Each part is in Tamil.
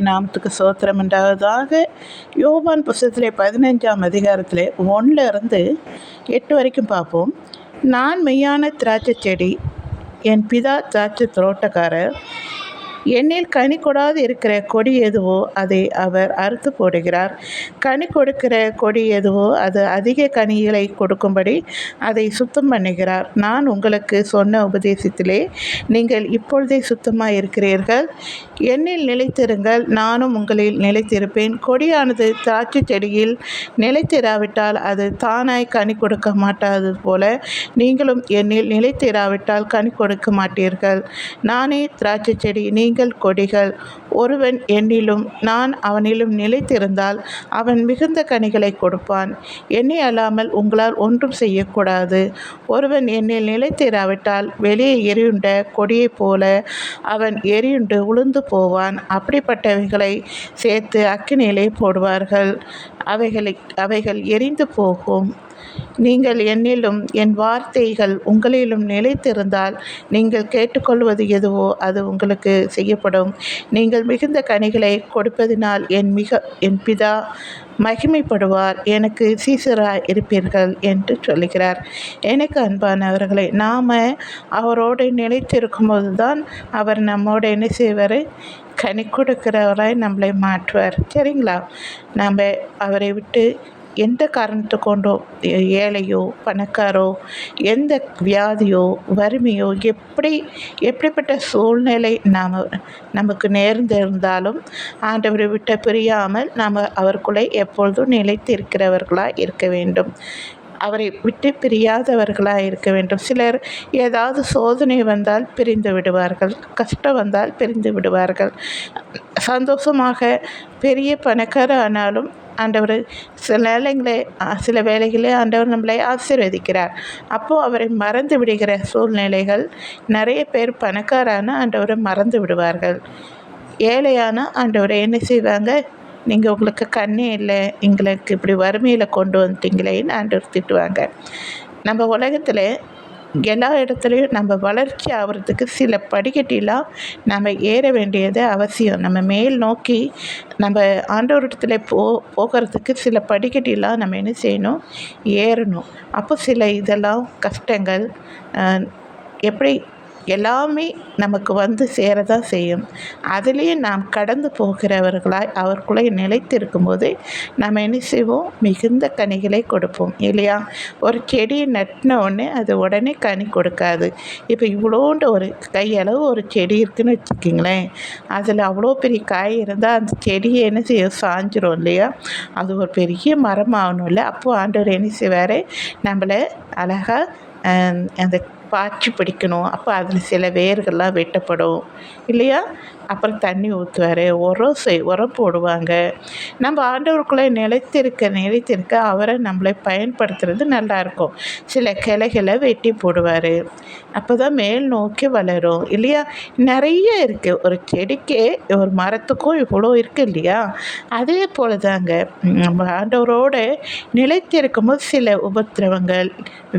நாமத்துக்கு சோத்திரம் உண்டாவதாக. யோவான் புஸ்தகத்திலே பதினஞ்சாம் அதிகாரத்தில் ஒன்றில் இருந்து எட்டு வரைக்கும் பார்ப்போம். நான் மெய்யான திராட்சை செடி என் பிதா திராட்சை தோட்டக்காரர் என்னில் கனி கொடாது இருக்கிற கொடி எதுவோ அதை அவர் அறுத்து போடுகிறார். கனி கொடுக்கிற கொடி எதுவோ அது அதிக கனிகளை கொடுக்கும்படி அதை சுத்தம் பண்ணுகிறார். நான் உங்களுக்கு சொன்ன உபதேசத்திலே நீங்கள் இப்பொழுதே சுத்தமாக இருக்கிறீர்கள். என்னில் நிலைத்திருங்கள். நானும் உங்களில் நிலைத்திருப்பேன். கொடியானது திராட்சை செடியில் நிலைத்திராவிட்டால் அது தானாய் கனி கொடுக்க மாட்டாது போல நீங்களும் என்னில் நிலைத்திராவிட்டால் கனி கொடுக்க மாட்டீர்கள். நானே திராட்சை செடி நீங்கள் கொடிகள். ஒருவன் என்னிலும் நான் அவனிலும் நிலைத்திருந்தால் அவன் மிகுந்த கனிகளை கொடுப்பான். என்னை அல்லாமல் உங்களால் ஒன்றும் செய்யக்கூடாது. ஒருவன் என்னில் நிலைத்திராவிட்டால் வெளியே எரியுண்ட கொடியைப் போல அவன் எரியுண்டு உளுந்து போவான். அப்படிப்பட்டவைகளை சேர்த்து அக்கினியிலே போடுவார்கள். அவைகளை அவைகள் எரிந்து போகும். நீங்கள் என்னிலும் என் வார்த்தைகள் உங்களிலும் நிலைத்திருந்தால் நீங்கள் கேட்டுக்கொள்வது எதுவோ அது உங்களுக்கு செய்யப்படும். நீங்கள் மிகுந்த கனிகளை கொடுப்பதினால் என் மிக என் பிதா மகிமைப்படுவார். எனக்கு சீசராக இருப்பீர்கள் என்று சொல்லுகிறார். எனக்கு அன்பானவர்களை நாம் அவரோடு நிலைத்திருக்கும் போது தான் அவர் நம்மோட என்ன செய்வார்? கனி கொடுக்கிறவராய் நம்மளை மாற்றுவார். சரிங்களா? நம்ம அவரை விட்டு எந்த காரணத்தை கொண்டோ ஏழையோ பணக்காரோ எந்த வியாதியோ வறுமையோ எப்படி எப்படிப்பட்ட சூழ்நிலை நாம் நமக்கு நேர்ந்திருந்தாலும் ஆண்டவரை விட்ட பிரியாமல் நாம் அவருக்குள்ளே எப்பொழுதும் நிலைத்து இருக்கிறவர்களாக இருக்க வேண்டும். அவரை விட்டு பிரியாதவர்களாக இருக்க வேண்டும். சிலர் ஏதாவது சோதனை வந்தால் பிரிந்து விடுவார்கள் கஷ்டம் வந்தால் பிரிந்து விடுவார்கள். சந்தோஷமாக பெரிய பணக்கார ஆனாலும் ஆண்டவர் சில வேலைங்களே சில வேலைகளே ஆண்டவர் நம்மளை ஆசீர்வதிக்கிறார். அப்போது அவரை மறந்து விடுகிற சூழ்நிலைகள் நிறைய பேர் பணக்காரான ஆண்டவரை மறந்து விடுவார்கள். ஏழையான ஆண்டவரை என்ன செய்வாங்க? நீங்கள் உங்களுக்கு கண்ணே இல்லை எங்களுக்கு இப்படி வறுமையில் கொண்டு வந்துட்டீங்களேன்னு ஆண்டவர் திட்டுவாங்க. நம்ம உலகத்தில் எல்லா இடத்துலையும் நம்ம வளர்ச்சி ஆகிறதுக்கு சில படிக்கட்டிலாம் நம்ம ஏற வேண்டியது அவசியம். நம்ம மேல் நோக்கி நம்ம ஆண்டவரிடத்துல போ போகிறதுக்கு சில படிக்கட்டிலாம் நம்ம என்ன செய்யணும்? ஏறணும். அப்போ சில இதெல்லாம் கஷ்டங்கள் எப்படி எல்லாமே நமக்கு வந்து சேரதான் செய்யும். அதுலேயும் நாம் கடந்து போகிறவர்களாய் அவருக்குள்ளே நிலைத்திருக்கும் போது நம்ம என்ன செய்வோம்? மிகுந்த கனிகளை கொடுப்போம் இல்லையா? ஒரு செடியை நட்டின உடனே அது உடனே கனி கொடுக்காது. இப்போ இவ்வளோண்டு ஒரு கையளவு ஒரு செடி இருக்குதுன்னு வச்சுக்கிங்களேன். அதில் அவ்வளோ பெரிய காய் இருந்தால் அந்த செடியை என்ன செய்யும்? சாஞ்சிரும் இல்லையா? அது ஒரு பெரிய மரம் ஆகணும்ல அப்போது ஆண்டவர் என்ன செய்வார்? நம்மளை அழகாக அந்த பாய்ச்சி பிடிக்கணும். அப்போ அதில் சில வேர்கள்லாம் வெட்டப்படும். இல்லையா? அப்புறம் தண்ணி ஊற்றுவார் உரம் செய் உரம் போடுவாங்க. நம்ம ஆண்டவருக்குள்ளே நிலைத்திருக்க நிலைத்திருக்க அவரை நம்மளை பயன்படுத்துறது நல்லாயிருக்கும் சில கிளைகளை வெட்டி போடுவார். அப்போ தான் மேல் நோக்கி வளரும். இல்லையா? நிறைய இருக்குது ஒரு செடிக்கே ஒரு மரத்துக்கும் இவ்வளோ இருக்குது இல்லையா? அதே போல் தாங்க நம்ம ஆண்டவரோடு நிலைத்திருக்கும் போது சில உபத்திரவங்கள்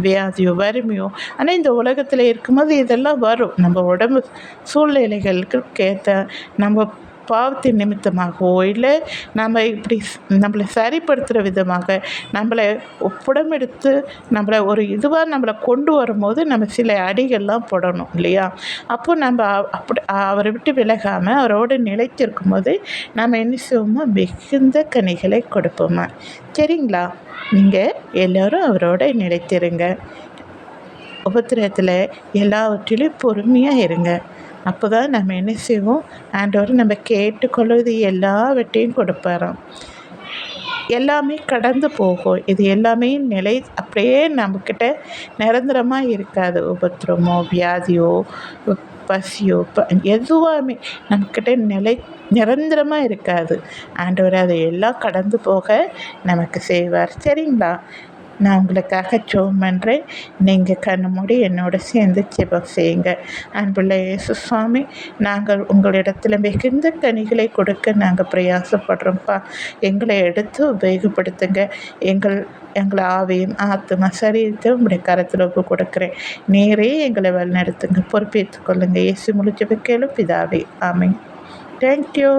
வியாதியோ வறுமையோ ஆனால் இந்த உலகத்தில் இருக்கும்போது இதெல்லாம் வரும். நம்ம உடம்பு சூழ்நிலைகளுக்கு ஏற்ற நம்ம பாவத்தின் நிமித்தமாகவோ இல்லை நம்ம இப்படி நம்மளை சரிப்படுத்துகிற விதமாக நம்மளை எடுத்து நம்மளை ஒரு இதுவாக நம்மளை கொண்டு வரும்போது நம்ம சில அடிகள்லாம் போடணும் இல்லையா? அப்போ நம்ம அப்படி அவரை விட்டு விலகாமல் அவரோடு நிலைத்திருக்கும் போது நம்ம என்ன செய்வோமோ மிகுந்த கனிகளை கொடுப்போமா. சரிங்களா? நீங்கள் எல்லோரும் அவரோட நிலைத்திருங்க. உபத்திரத்தில் எல்லாவற்றிலும் பொறுமையாக இருங்க. அப்போ தான் நம்ம என்ன செய்வோம்? ஆண்டவர் நம்ம கேட்டுக்கொள்வது எல்லாவற்றையும் கொடுப்பாராம். எல்லாமே கடந்து போகும். இது எல்லாமே நிலை அப்படியே நம்மக்கிட்ட நிரந்தரமாக இருக்காது. உபத்திரமோ வியாதியோ பசியோ ப எதுவாமே நம்மக்கிட்ட நிலை நிரந்தரமாக இருக்காது. ஆண்டவர் அதை எல்லாம் கடந்து போக நமக்கு செய்வார். சரிங்களா? நான் உங்களுக்காக ஜோம் பண்ணுறேன் நீங்கள் கண்ணு மூடி என்னோட சேர்ந்து ஜெபம் செய்யுங்க. அன்புள்ள இயேசு சுவாமி நாங்கள் உங்களிடத்தில் மிகுந்த கனிகளை கொடுக்க நாங்கள் பிரயாசப்படுறோம்ப்பா. எங்களை எடுத்து உபயோகப்படுத்துங்க. எங்கள் எங்களை ஆவியும் ஆத்துமா சரீரத்தை உங்களுடைய கரத்தில் ஒப்பு கொடுக்குறேன். நேரே எங்களை வழிநடத்துங்க. பொறுப்பேற்றுக் கொள்ளுங்கள் இயேசு முடிஞ்ச கேளு பிதாவே. ஆமை தேங்க்யூ